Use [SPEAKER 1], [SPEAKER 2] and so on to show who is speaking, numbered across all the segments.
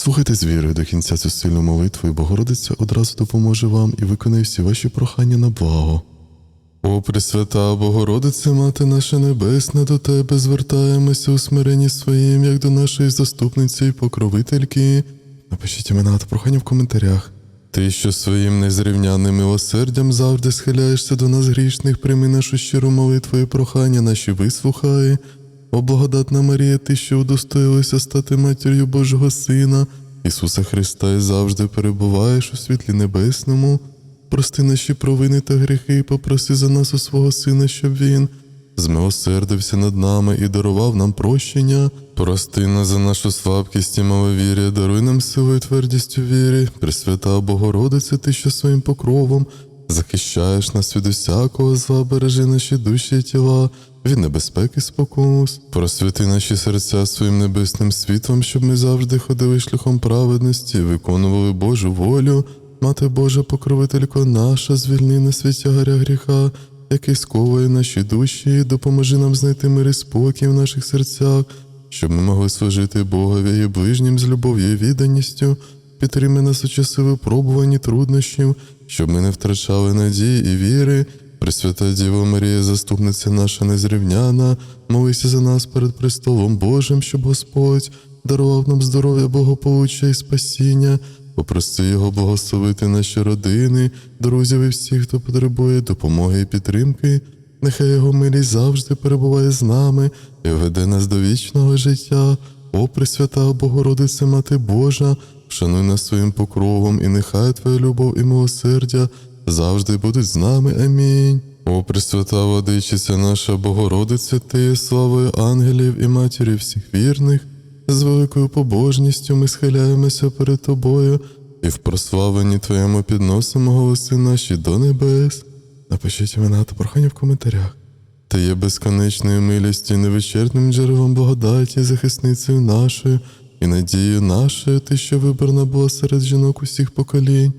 [SPEAKER 1] Слухайте з вірою до кінця цю сильну молитву, і Богородиця одразу допоможе вам і виконає всі ваші прохання на благо. О, Пресвята Богородице, Мати наша Небесна, до Тебе звертаємося у смиренні своїм, як до нашої заступниці і покровительки. Напишіть імена та прохання в коментарях. Ти, що своїм незрівнянним милосердям завжди схиляєшся до нас грішних, прийми нашу щиру молитву і прохання наші вислухай. О благодатна Марія, ти, що удостоїлася стати матір'ю Божого Сина, Ісуса Христа, і завжди перебуваєш у світлі небесному. Прости наші провини та гріхи, і попроси за нас у свого Сина, щоб Він змилосердився над нами і дарував нам прощення. Прости нас за нашу слабкість і маловір'я, даруй нам силу і твердість у вірі. Пресвята Богородице, ти, що своїм покровом захищаєш нас від усякого зла, бережи наші душі і тіла, від небезпеки спокус. Просвіти наші серця своїм небесним світлом, щоб ми завжди ходили шляхом праведності, виконували Божу волю. Мати Божа, покровителько наша, звільни на світі гаря гріха, який сковує наші душі, і допоможи нам знайти мир і спокій в наших серцях, щоб ми могли служити Богові і ближнім з любов'ю і відданістю, підтримай нас у часи випробувань і труднощів, щоб ми не втрачали надії і віри. Пресвята Діво Марія, заступниця наша незрівняна, молися за нас перед престолом Божим, щоб Господь дарував нам здоров'я, благополуччя і спасіння. Попроси його благословити наші родини, друзів і всіх, хто потребує допомоги і підтримки. Нехай його милість завжди перебуває з нами і веде нас до вічного життя. О, Пресвята Богородице, Мати Божа, вшануй нас своїм покровом, і нехай Твоя любов і милосердя завжди будуть з нами. Амінь. О, Пресвята Владичиця наша Богородиця, Ти є славою ангелів і матір'ю всіх вірних. З великою побожністю ми схиляємося перед тобою і в прославленні Твоєму підносимо голоси наші до небес. Напишіть імена та прохання в коментарях. Ти є безконечною милістю, невичерпним джерелом благодаті, захисницею нашою і надією нашою, ти, що вибрана була серед жінок усіх поколінь.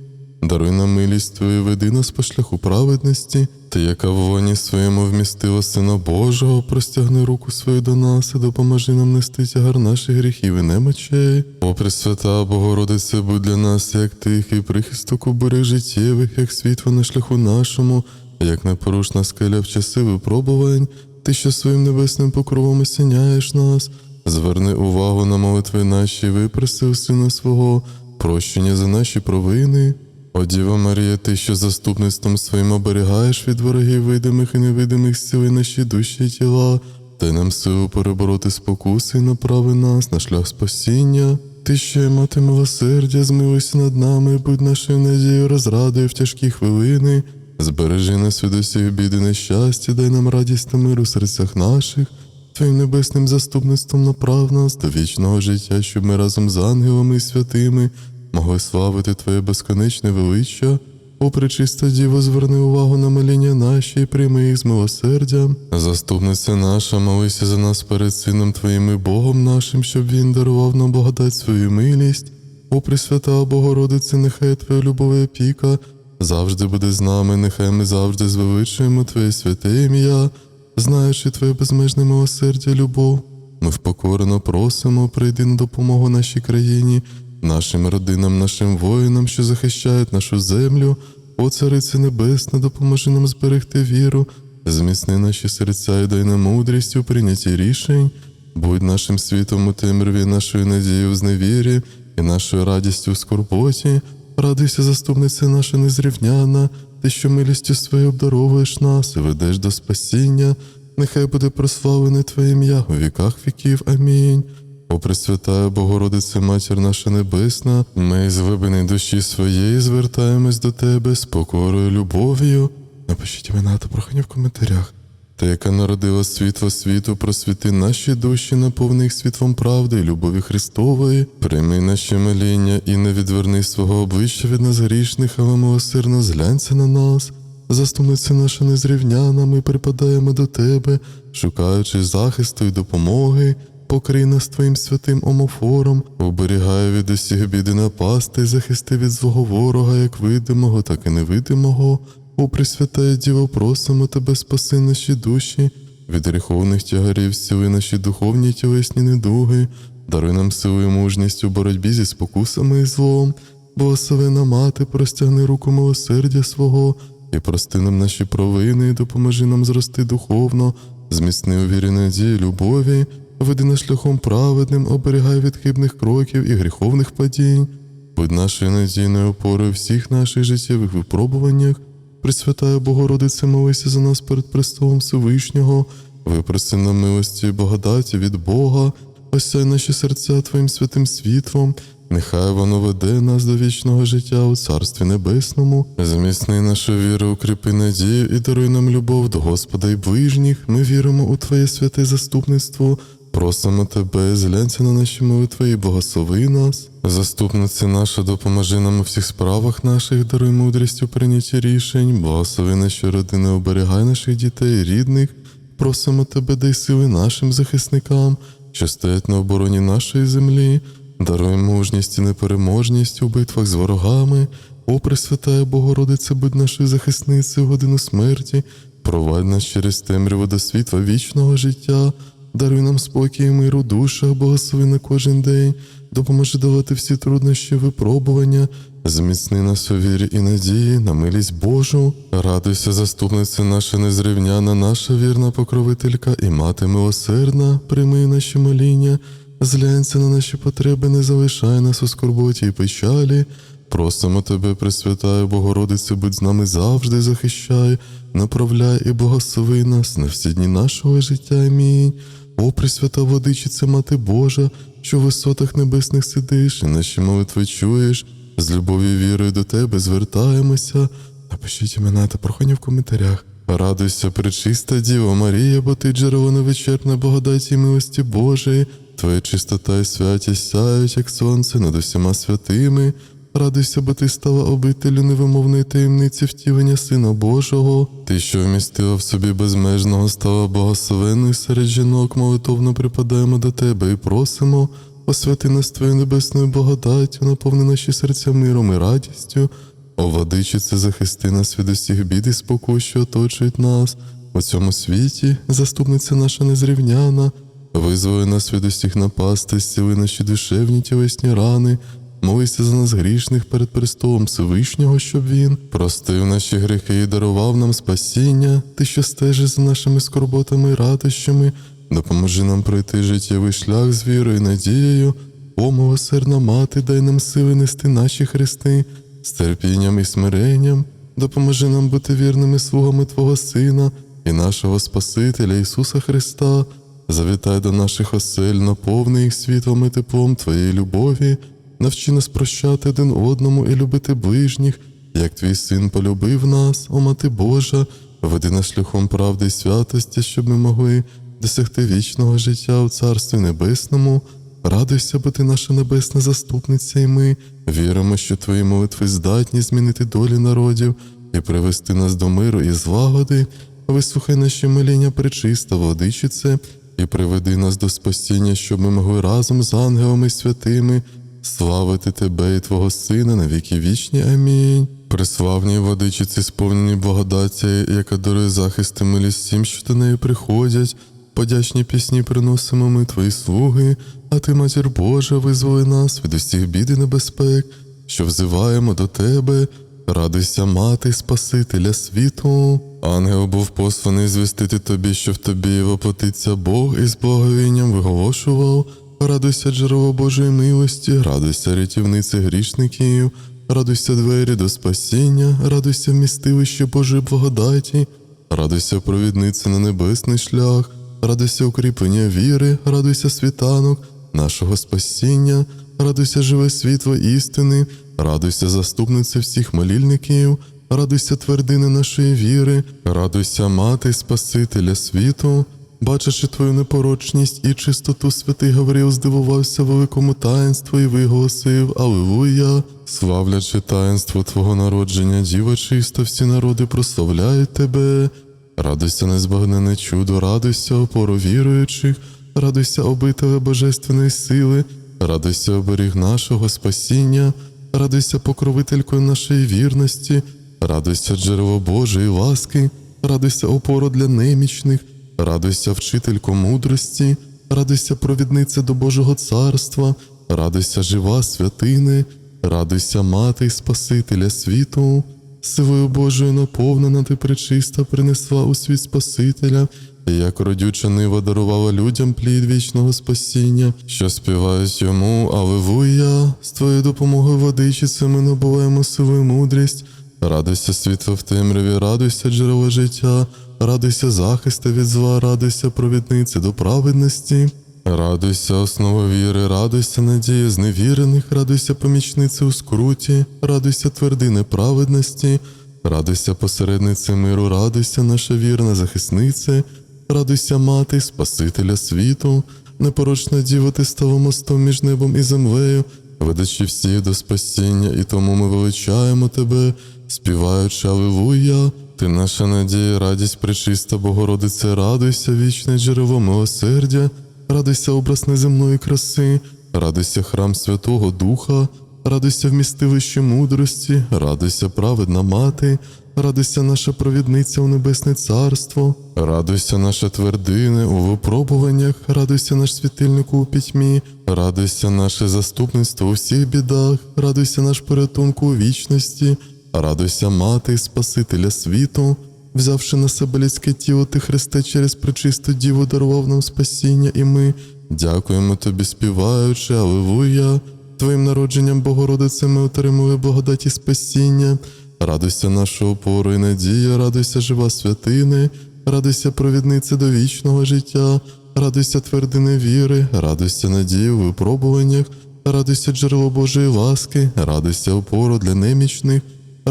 [SPEAKER 1] Даруй нам милість Твою, веди нас по шляху праведності, ти, яка в воні своєму вмістила Сина Божого, простягни руку свою до нас і допоможи нам нести тягар наших гріхів і немочей. О, Пресвята Богородице, будь для нас, як тихий прихисток у бурях життєвих, як світло на шляху нашому, як непорушна скеля в часи випробувань, ти, що своїм небесним покровом осяняєш нас, зверни увагу на молитви наші, випроси у Сина свого, прощення за наші провини. О Діва Марія, ти, що заступництвом своїм оберігаєш від ворогів видимих і невидимих зціли наші душі і тіла, дай нам силу перебороти спокуси і направи нас на шлях спасіння. Ти, є мати милосердя, змилуйся над нами, будь нашою надією розрадою в тяжкі хвилини. Збережи нас від усіх бід і нещастя, дай нам радість та мир у серцях наших. Твоїм небесним заступництвом направ нас до вічного життя, щоб ми разом з ангелами і святими могли славити Твоє безконечне величчя. О, пречиста Діво, зверни увагу на моління наші і прийми їх з милосердям. Заступниця наша, молися за нас перед Сином Твоїм і Богом нашим, щоб Він дарував нам благодать свою милість. О, Пресвята Богородице, нехай Твоя любов і опіка завжди буде з нами, нехай ми завжди звеличуємо Твоє святе ім'я, знаючи Твоє безмежне милосердя, любов. Ми впокорено просимо, прийди на допомогу нашій країні, нашим родинам, нашим воїнам, що захищають нашу землю. О, Царице Небесна, допоможи нам зберегти віру, зміцни наші серця і дай нам мудрість у прийнятті рішень, будь нашим світом у темряві, нашою надією в зневірі і нашою радістю в скорботі. Радуйся, заступниця наша незрівняна, ти, що милістю своєю обдаровуєш нас і ведеш до спасіння. Нехай буде прославлене Твоє ім'я у віках віків. Амінь. О Пресвятая Богородице, Матір наша Небесна, ми з глибини душі своєї звертаємось до Тебе з покорою, любов'ю. Напишіть імена та прохання в коментарях. Та, яка народила світло світу, просвіти наші душі, наповни їх світлом правди і любові Христової, прийми наші моління і не відверни свого обличчя від нас грішних, але милосердно зглянься на нас. Заступниця наша незрівняна, ми припадаємо до Тебе, шукаючи захисту і допомоги. Покрий нас Твоїм святим омофором, оберігай від усіх біди напасти, захисти від злого ворога, як видимого, так і невидимого. О, Пресвятая Діво, просимо Тебе, спаси наші душі, від гріховних тягарів, зціли наші духовні тілесні недуги, даруй нам силу і мужність у боротьбі зі спокусами і злом. Благословена мати, простягни руку милосердя свого і прости нам наші провини, і допоможи нам зрости духовно, зміцни у вірі надії, любові, веди нас шляхом праведним, оберігай від хибних кроків і гріховних падінь. Будь нашою надійною опорою всіх наших життєвих випробуваннях. Пресвятая Богородице, молися за нас перед престолом Всевишнього, випроси нам милості і благодаті від Бога, осяй наші серця Твоїм святим світлом, нехай воно веде нас до вічного життя у Царстві Небесному, зміцни нашу віру, укріпи надію і даруй нам любов до Господа і ближніх. Ми віримо у Твоє святе заступництво. Просимо тебе, зглянься на наші молитви і благослови нас. Заступниця наша, допоможи нам у всіх справах наших, даруй мудрість у прийнятті рішень, благослови наші родини, оберігай наших дітей, рідних. Просимо тебе, дай сили нашим захисникам, що стоять на обороні нашої землі. Даруй мужність і непереможність у битвах з ворогами. О, Пресвятая Богородице, будь нашою захисницею в годину смерті, провадь нас через темряву до світла вічного життя. Даруй нам спокій і мир у душах, благослови на кожен день, допоможи давати всі труднощі, випробування, зміцни нас у вірі і надії, на милість Божу. Радуйся, заступниця наша незрівняна, наша вірна покровителька і мати милосердна, прийми наші моління, зглянься на наші потреби, не залишай нас у скорботі і печалі. Просимо тебе, Пресвятаю Богородице, будь з нами завжди захищай, направляй і благослови нас на всі дні нашого життя. Амінь. О, Пресвята Водичице, Мати Божа, що в висотах небесних сидиш, і наші молитви чуєш, з любов'ю вірою до тебе звертаємося. Напишіть імена та прохання в коментарях. Радуйся, пречиста Діва Марія, бо ти джерело невичерпне благодаті і милості Божої, Твоя чистота і святість сяють, як сонце над усіма святими. Радуйся, бо ти стала обителю невимовної таємниці втілення Сина Божого. Ти, що вмістила в собі безмежного, стала благословенною серед жінок, молитовно припадаємо до тебе і просимо. Освяти нас Твоєю небесною благодаттю, наповни наші серця миром і радістю. О, захисти нас від усіх бід і спокій, що оточують нас. У цьому світі заступниця наша незрівняна, визволи нас від усіх напасти, зціли наші душевні тілесні рани. Молися за нас грішних перед престолом Всевишнього, щоб він простив наші гріхи і дарував нам спасіння, ти, що стежиш за нашими скорботами і радощами, допоможи нам пройти життєвий шлях з вірою і надією. О, милосердна мати, дай нам сили нести наші хрести з терпінням і смиренням, допоможи нам бути вірними слугами Твого Сина і нашого Спасителя Ісуса Христа. Завітай до наших осель, наповни їх світлом і теплом Твоєї любові. Навчи нас прощати один одному і любити ближніх, як твій син полюбив нас, о мати Божа, веди нас шляхом правди і святості, щоб ми могли досягти вічного життя у Царстві Небесному. Радуйся, бо ти наша небесна заступниця, і ми віримо, що твої молитви здатні змінити долі народів і привести нас до миру і злагоди. Вислухай наші моління, пречиста, владичице, і приведи нас до спасіння, щоб ми могли разом з ангелами святими славити тебе і Твого Сина на віки вічні. Амінь. Приславній водичиці, сповнені благодаті, яка дарує захист і милість всім, що до неї приходять. Подячні пісні приносимо ми твої слуги, а ти, матір Божа, визволи нас від усіх бід і небезпек, що взиваємо до тебе. Радуйся, мати, Спасителя світу. Ангел був посланий звістити тобі, що в тобі воплотиться Бог і з благовінням виголошував. Радуйся, джерело Божої милості, радуйся, рятівниці грішників, радуйся двері до спасіння, радуйся вмістилище Божої благодаті, радуйся провідниці на небесний шлях, радуйся укріплення віри, радуйся світанок нашого спасіння, радуйся живе світло істини, радуйся заступнице всіх молільників, радуйся твердини нашої віри, радуйся мати Спасителя світу. Бачачи твою непорочність і чистоту, святий Гаврил здивувався великому таїнству і виголосив Аллилуйя. Славлячи таїнство Твого народження, Діва чиста, всі народи прославляють тебе. Радуйся, незбагнене чудо, радуйся, опору віруючих, радуйся, обителе божественної сили, радуйся, оберіг нашого спасіння, радуйся, покровителькою нашої вірності, радуйся, джерело Божої ласки, радуйся, опору для немічних. Радуйся, вчителько мудрості, радуйся, провідниця до Божого царства, радуйся, жива святини, радуйся, мати й Спасителя світу. Силою Божою наповнена ти пречиста, принесла у світ Спасителя, і як родюча нива дарувала людям плід вічного спасіння, що співають йому, Аллилуйя, з твоєю допомогою водичиці ми набуваємо силу і мудрість. Радуйся, світло в темряві, радуйся, джерело життя, радуйся, захисти від зла, радуйся, провідниці до праведності. Радуйся, основа віри, радуйся, надія зневірених, радуйся, помічниці у скруті, радуйся, твердини праведності, радуйся, посередниці миру, радуйся, наша вірна захисниця, радуйся, мати, Спасителя світу, непорочна діва, ти стала мостом між небом і землею, ведучи всіх до спасіння, і тому ми величаємо тебе, співаючи Аллилуйя. Ти наша надія, радість пречиста, Богородице, радуйся, вічне джерело милосердя, радуйся образ неземної краси, радуйся храм Святого Духа, радуйся вмістилище мудрості, радуйся праведна мати, радуйся наша провідниця у небесне царство, радуйся наша твердине у випробуваннях, радуйся наш світильник у пітьмі, радуйся наше заступництво у всіх бідах, радуйся наш порятунку у вічності, радуйся мати, Спасителя світу. Взявши на себе людське тіло, ти Христе через пречисту діву дарував нам спасіння, і ми дякуємо тобі, співаючи, Аллилуйя. Твоїм народженням, Богородице, ми отримали благодаті спасіння. Радуйся наша опора і надія, радуйся, жива святини, радуйся, провідниця до вічного життя, радуйся, твердини віри, радуйся надії у випробуваннях, радуйся, джерело Божої ласки, радуйся опору для немічних,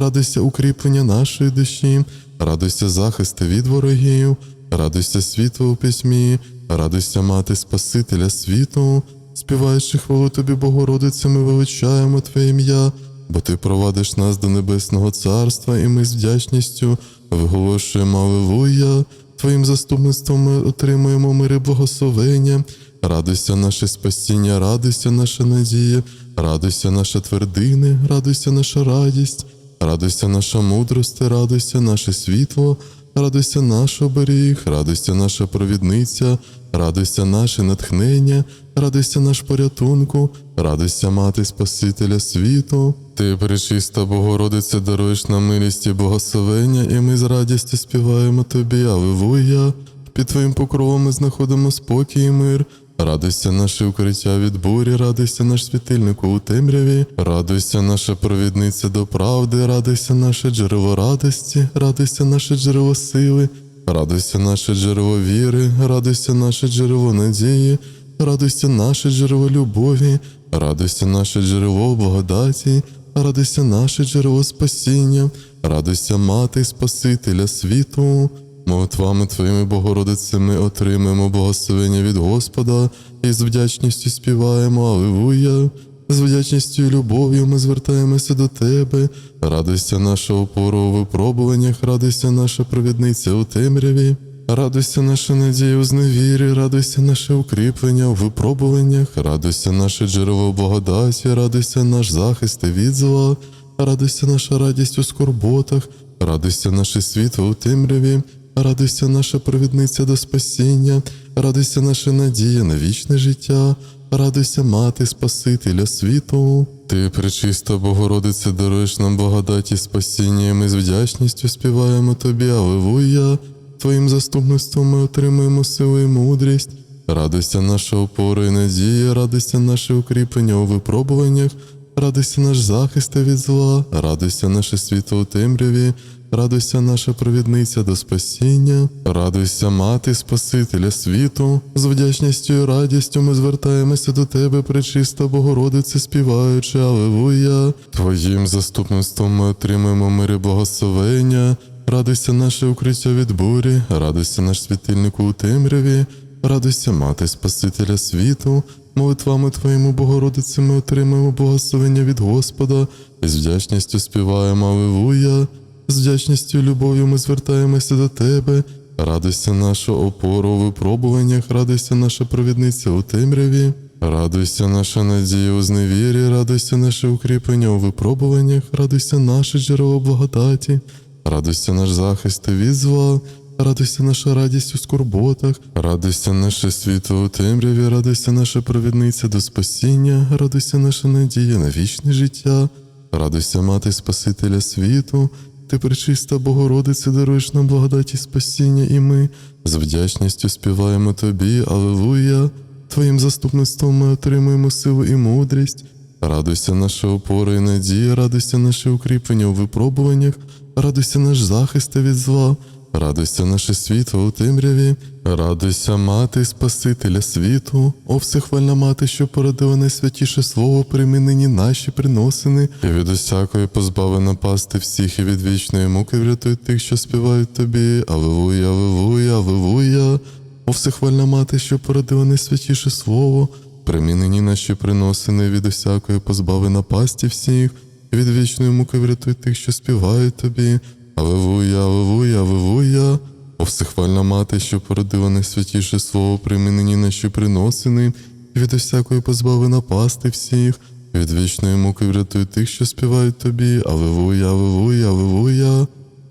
[SPEAKER 1] радуйся укріплення нашої душі, радуйся захисти від ворогів, радуйся світло у письмі, радуйся мати Спасителя світу, співаючи хвалу тобі, Богородице, ми величаємо Твоє ім'я, бо Ти провадиш нас до небесного царства, і ми з вдячністю виголошуємо Аллилуйя. Твоїм заступництвом ми отримуємо мири благословення. Радуйся наше спасіння, радуйся наша надія, радуйся наша твердини, радуйся наша радість, радуйся наша мудрость, радуйся наше світло, радуйся наш оберіг, радуйся наша провідниця, радуйся наше натхнення, радуйся наш порятунку, радуйся мати Спасителя світу. Ти, пречиста Богородиця, даруєш нам милість і благословення, і ми з радістю співаємо тобі, Аллилуйя. Під твоїм покровом ми знаходимо спокій і мир. Радуйся наше укриття від бурі, радуйся наш світильник у темряві, радуйся наша провідниця до правди, радуйся наше джерело радості, радуйся наше джерело сили, радуйся наше джерело віри, радуйся наше джерело надії, радуйся наше джерело любові, радуйся наше джерело благодаті, радуйся наше джерело спасіння, радуйся мати Спасителя світу. Молитвами Твоїми, Богородице, ми отримаємо благословення від Господа і з вдячністю співаємо Аллилуйя. З вдячністю і любов'ю ми звертаємося до Тебе. Радуйся наша опора у випробуваннях, радуйся наша провідниця у темряві. Радуйся наша надія у зневірі, радуйся наше укріплення у випробуваннях, радуйся наше джерело благодаті, радуйся наш захист від зла, радуйся наша радість у скорботах, радуйся наше світло у темряві, радуйся наша провідниця до спасіння, радуйся наша надія на вічне життя, радуйся мати Спасителя світу. Ти, пречиста Богородице, даруєш нам благодаті спасіння, і ми з вдячністю співаємо тобі, Аллилуйя. Твоїм заступництвом ми отримуємо силу і мудрість. Радуйся наша опора і надія, радуйся наше укріплення у випробуваннях, радуйся наш захист від зла, радуйся наше світло у темряві, радуйся наша провідниця до спасіння, радуйся мати Спасителя світу. З вдячністю і радістю ми звертаємося до тебе, пречиста Богородице, співаючи Аллилуйя. Твоїм заступництвом ми отримаємо мири благословення. Радуйся наше укриття від бурі, радуйся наш світильник у темряві, радуйся мати Спасителя світу, молитвами Твоїми, Богородице, ми отримаємо благословення від Господа і з вдячністю співаємо Аллилуйя. З вдячністю і любов'ю ми звертаємося до Тебе. Радуйся наша опора у випробуваннях, радуйся наша провідниця у темряві, радуйся наша надія у зневірі, радуйся наше укріплення у випробуваннях, радуйся наше джерело благодаті. Радуйся наш захист від зла, радуйся наша радість у скорботах, радуйся наше світло у темряві, радуйся наша провідниця до спасіння, радуйся наша надія на вічне життя, радуйся мати Спасителя світу, ти пречиста Богородиця, даруєш нам благодаті спасіння, і ми з вдячністю співаємо тобі, Аллилуйя. Твоїм заступництвом ми отримуємо силу і мудрість. Радуйся наша опора і надія, радуйся наше укріплення у випробуваннях, радуйся наш захист від зла, радуйся наше світло у темряві, радуйся мати Спасителя світу, о всехвальна мати, що породила найсвятіше слово, прийми нині наші приносини, і від усякої позбавлена пасти всіх і від вічної муки врятуй тих, що співають тобі. Аллилуйя, Аллилуйя, Аллилуйя. О всехвальна мати, що породила найсвятіше слово, прийми нині наші приносини від усякої позбави напасті всіх, і від вічної муки врятуй тих, що співають тобі. Аллилуйя, Аллилуйя, Аллилуйя. О всехвальна мати, що породила найсвятіше слово, прийми нині наші приносини, від усякої позбави напасти всіх, від вічної муки врятуй тих, що співають тобі. Аллилуйя, Аллилуйя, Аллилуйя.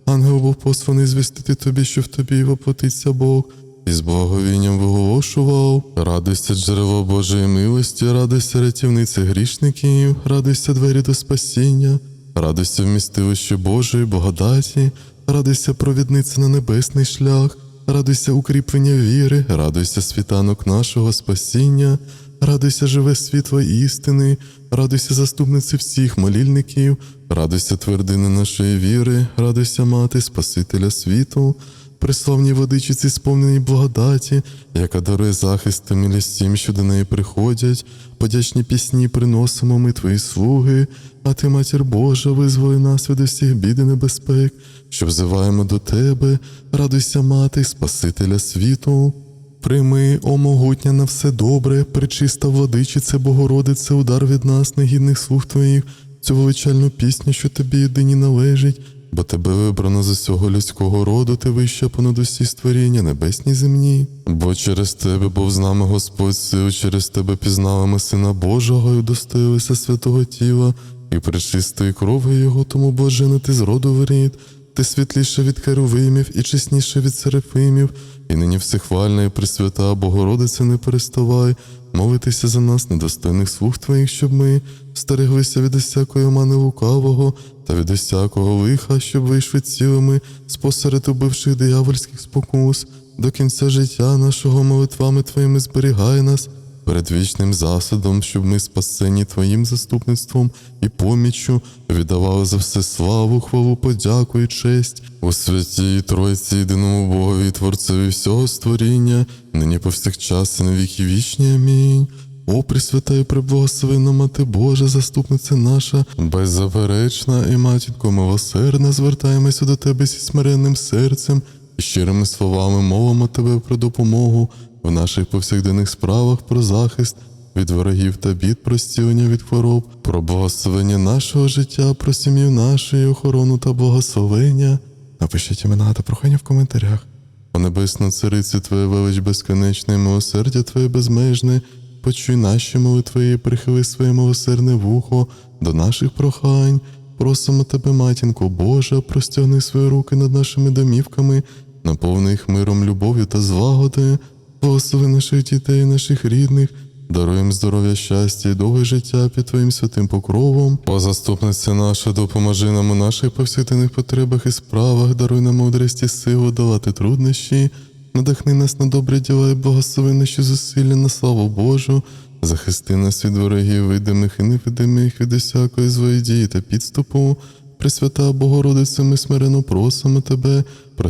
[SPEAKER 1] Ангел був посланий звістити тобі, що в тобі воплотиться Бог, і з благовінням виголошував. Радуйся, джерело Божої милості, радуйся, рятівниця грішників, радуйся двері до спасіння, радуйся вмістилище Божої благодаті, радуйся провідниця на небесний шлях, радуйся укріплення віри, радуйся світанок нашого спасіння, радуйся живе світло істини, радуйся заступниці всіх молільників, радуйся твердини нашої віри, радуйся мати Спасителя світу, приславній водичиці, сповненій благодаті, яка дарує захист та милість тим, що до неї приходять, подячні пісні приносимо ми твої слуги, а ти, матір Божа, визволи нас від усіх бід і небезпек, що взиваємо до тебе, радуйся, мати, Спасителя світу. Прийми, о могутня на все добре, пречиста владичице, Богородице, удар від нас, негідних слуг твоїх, цю величальну пісню, що тобі єдині належить, бо тебе вибрано з усього людського роду, ти вища понад усі створіння, небесні земні. Бо через тебе був з нами Господь сил, через тебе пізнали ми Сина Божого і удостоїлися святого тіла, і пречистої крови Його, тому блажена ти з роду воріт. Ти світліше від херовимів і чесніше від серафимів, і нині всехвальна і пресвята Богородице, не переставай, молитися за нас, недостойних слуг твоїх, щоб ми стереглися від усякої омани лукавого та від усякого лиха, щоб вийшли цілими спосеред убивших диявольських спокус, до кінця життя нашого молитвами твоїми зберігай нас перед вічним засадом, щоб ми спасені Твоїм заступництвом і поміччю віддавали за все славу, хвалу, подяку і честь у святій Тройці, єдиному Богові, Творцеві всього створіння, нині повсякчас і на віки вічні. Амінь. О, Пресвята і преблагословенна Мати Божа, заступниця наша, беззаперечна і матінко милосердна, звертаємося до Тебе зі смиренним серцем і щирими словами мовимо Тебе про допомогу в наших повсякденних справах, про захист від ворогів та бід, про зцілення від хвороб, про благословення нашого життя, про сім'ю нашої, охорону та благословення. Напишіть імена та прохання в коментарях. О небесна цариці, Твоя велич безконечна, і милосердя Твоє безмежне, почуй наші молитви прихили своє милосердне вухо до наших прохань. Просимо тебе, матінко Божа, простягни свої руки над нашими домівками, наповни їх миром, любов'ю та злагодою, благослови наших дітей, наших рідних, даруй здоров'я, щастя і довге життя під Твоїм святим покровом. О заступниця наша, допоможи нам у наших повсякденних потребах і справах, даруй нам мудрість і силу давати труднощі, надихни нас на добрі діла і благослови наші зусилля на славу Божу. Захисти нас від ворогів, видимих і невидимих, від усякої дії та підступу. Пресвята Богородице, ми смирено просимо Тебе, про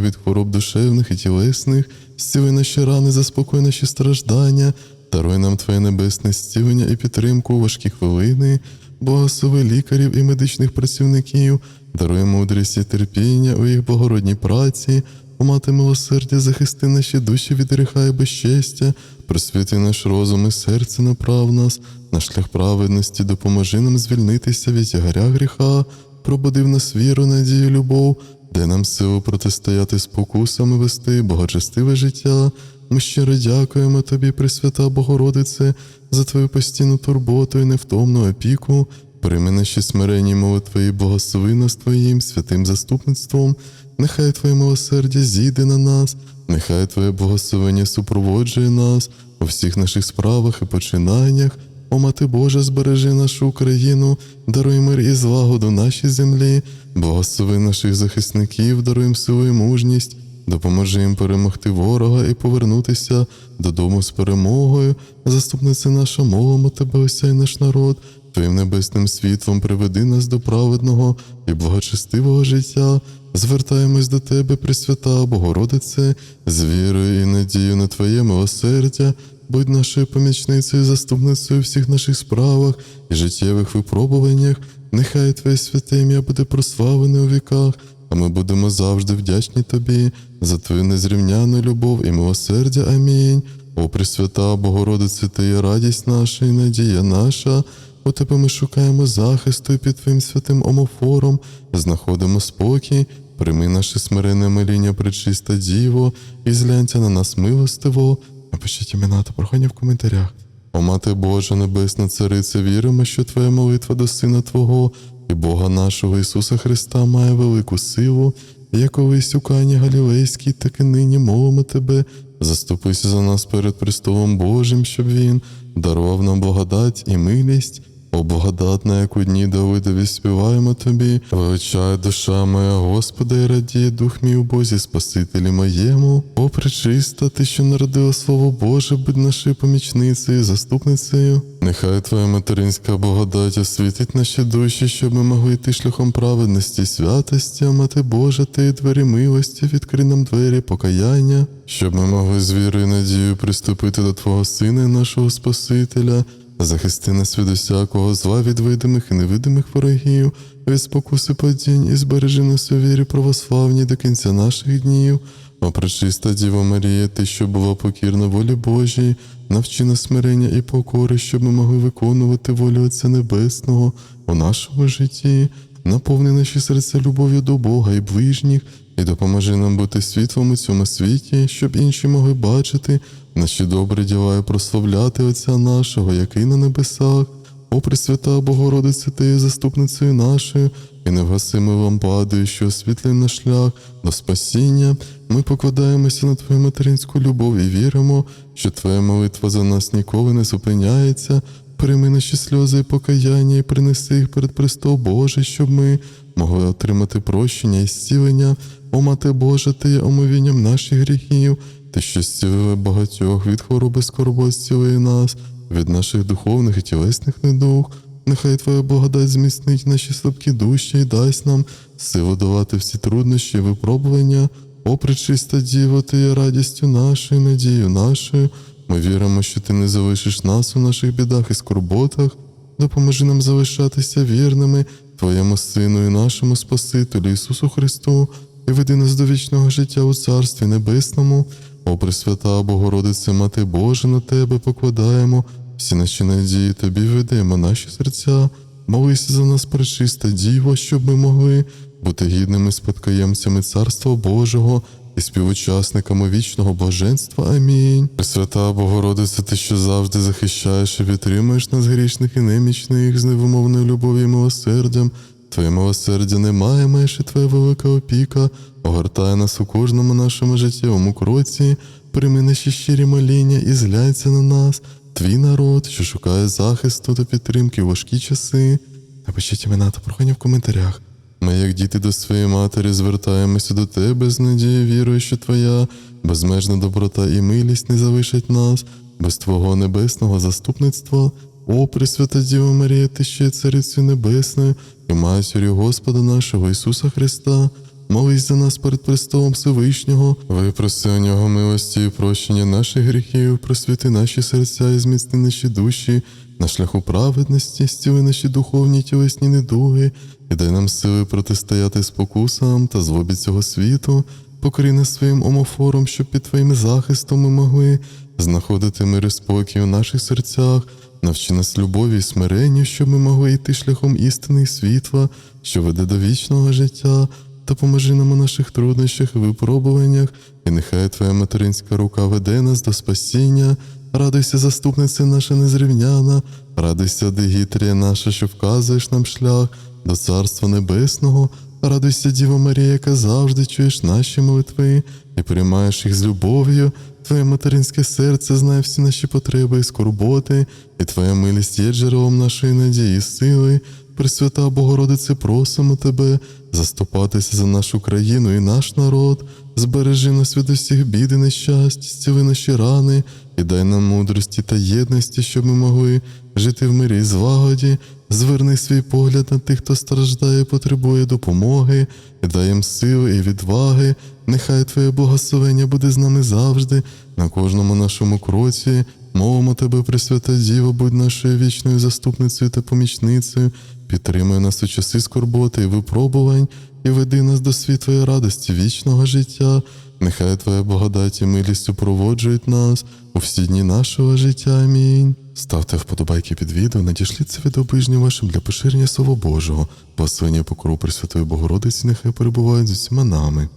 [SPEAKER 1] від хвороб душевних і тілесних, зціли наші рани, заспокой наші страждання, даруй нам Твоє небесне зцілення і підтримку у важкі хвилини, благослови лікарів і медичних працівників, даруй мудрість і терпіння у їх благородній праці, о мати милосердя, захисти наші душі від гріха і безчестя, просвіти наш розум і серце направ нас, на шлях праведності, допоможи нам звільнитися від тягаря гріха, пробуди в нас віру, надію, любов, дай нам силу протистояти спокусам і вести богочестиве життя. Ми щиро дякуємо Тобі, Пресвята Богородице, за Твою постійну турботу і невтомну опіку. Прийми наші смиренні молитви і благослови нас Твоїм святим заступництвом. Нехай Твоє милосердя зійде на нас, нехай Твоє благословення супроводжує нас у всіх наших справах і починаннях. О, Мати Божа, збережи нашу Україну, даруй мир і злагоду нашій землі, благослови наших захисників, даруй їм силу і мужність, допоможи їм перемогти ворога і повернутися додому з перемогою. Заступниця наша, молимо тебе, осяй наш народ, Твоїм небесним світлом приведи нас до праведного і благочестивого життя. Звертаємось до Тебе, Пресвята Богородице, з вірою і надією на Твоє милосердя, будь нашою помічницею, заступницею всіх наших справах і життєвих випробуваннях. Нехай Твоє святе ім'я буде прославлене у віках, а ми будемо завжди вдячні Тобі за Твою незрівняну любов і милосердя. Амінь. О, Пресвята Богородице, Ти є радість наша і надія наша. У тебе ми шукаємо захисту і під Твоїм святим омофором, знаходимо спокій, прийми наше смирене моління, пречиста Діво, і зглянься на нас милостиво. Напишіть імена та прохання в коментарях. О Мати Божа, Небесна Цариця, віримо, що Твоя молитва до Сина Твого і Бога нашого Ісуса Христа має велику силу, як колись у Кані Галілейській, так і нині молимо Тебе, заступися за нас перед престолом Божим, щоб Він дарував нам благодать і милість. О, благодатна, як у дні Давидові співаємо тобі, величає душа моя, Господа, і радіє дух мій у Бозі, Спасителі моєму. О, пречиста, ти, що народила Слово Боже, будь нашою помічницею, заступницею. Нехай Твоя материнська благодать освітить наші душі, щоб ми могли йти шляхом праведності святості, а мати Божа, ти двері милості, відкрий нам двері покаяння, щоб ми могли з вірою і надією приступити до Твого Сина нашого Спасителя. Захисти нас від усякого зла від видимих і невидимих ворогів, від спокуси падінь і збережи нас у вірі православній до кінця наших днів. О, пречиста Діво Марія, ти, що була покірна волі Божій, навчи нас смирення і покори, щоб ми могли виконувати волю Отця Небесного у нашому житті. Наповни наші серця любов'ю до Бога і ближніх, і допоможи нам бути світлом у цьому світі, щоб інші могли бачити наші добрі діла і прославляти Отця нашого, який на небесах. О, Пресвята Богородице, ти заступницею нашою, і невгасимою лампадою, що освітлює наш шлях до спасіння. Ми покладаємося на Твою материнську любов і віримо, що Твоя молитва за нас ніколи не зупиняється. Прийми наші сльози і покаяння і принеси їх перед престол Божий, щоб ми могли отримати прощення і зцілення. О, Мати Божа, ти є омовінням наших гріхів, ти що зцілила багатьох від хвороби скорбот зціли нас, від наших духовних і тілесних недуг. Нехай Твоя благодать зміцнить наші слабкі душі і дасть нам силу долати всі труднощі і випробування. О, пречиста Діво, ти є радістю нашою, надією нашою. Ми віримо, що ти не залишиш нас у наших бідах і скорботах. Допоможи нам залишатися вірними Твоєму Сину і нашому Спасителю Ісусу Христу, і веди нас до вічного життя у Царстві Небесному. О, Пресвята Богородице, Мати Божа, на Тебе покладаємо, всі наші надії Тобі ведемо наші серця. Молися за нас, пречиста Діво, щоб ми могли бути гідними спадкоємцями Царства Божого і співучасниками вічного блаженства. Амінь. Пресвята Богородице, ти, що завжди захищаєш і підтримуєш нас грішних і немічних з невимовною любов'ю і милосердям. Твоє милосердя немає, і твоя велика опіка, огортає нас у кожному нашому життєвому кроці, прийми наші щирі моління і згляйся на нас, твій народ, що шукає захисту та підтримки у важкі часи. Напишіть імена та прохання в коментарях. Ми, як діти до своєї матері, звертаємося до тебе з надією, вірою, що твоя безмежна доброта і милість не залишать нас без Твого небесного заступництва. О, Пресвята Діва Марія, ти ще є царицею небесною і матір'ю Господа нашого Ісуса Христа. Молись за нас перед престолом Всевишнього, випроси у нього милості і прощення наших гріхів, просвіти наші серця і зміцни наші душі, на шляху праведності, стіли наші духовні тілесні недуги, і дай нам сили протистояти спокусам та злобі цього світу, покорі нас своїм омофором, щоб під Твоїм захистом ми могли знаходити мир і спокій у наших серцях. Навчи нас любові і смиренню, щоб ми могли йти шляхом істини і світла, що веде до вічного життя, та поможи нам у наших труднощах і випробуваннях, і нехай Твоя материнська рука веде нас до спасіння. Радуйся, заступниця наша незрівняна, радуйся, Дегітрія наша, що вказуєш нам шлях до Царства Небесного. Радуйся, Діво Марія, яка завжди чуєш наші молитви і приймаєш їх з любов'ю. Твоє материнське серце знає всі наші потреби і скорботи, і Твоя милість є джерелом нашої надії і сили. Пресвята Богородице, просимо Тебе заступатися за нашу країну і наш народ, збережи нас від усіх бід і нещасть, зціли наші рани і дай нам мудрості та єдності, щоб ми могли жити в мирі і злагоді. Зверни свій погляд на тих, хто страждає, потребує допомоги, і дай їм сили і відваги. Нехай Твоє благословення буде з нами завжди, на кожному нашому кроці. Мовимо Тебе, Пресвята Діво, будь нашою вічною заступницею та помічницею, підтримуй нас у часи скорботи і випробувань, і веди нас до світлої радості вічного життя. Нехай Твоя благодать і милість супроводжують нас у всі дні нашого життя. Амінь. Ставте вподобайки під відео, надішліть це від обижнім вашим для поширення Слова Божого. Благословення покору Пресвятої Богородиці нехай перебувають з усіма нами.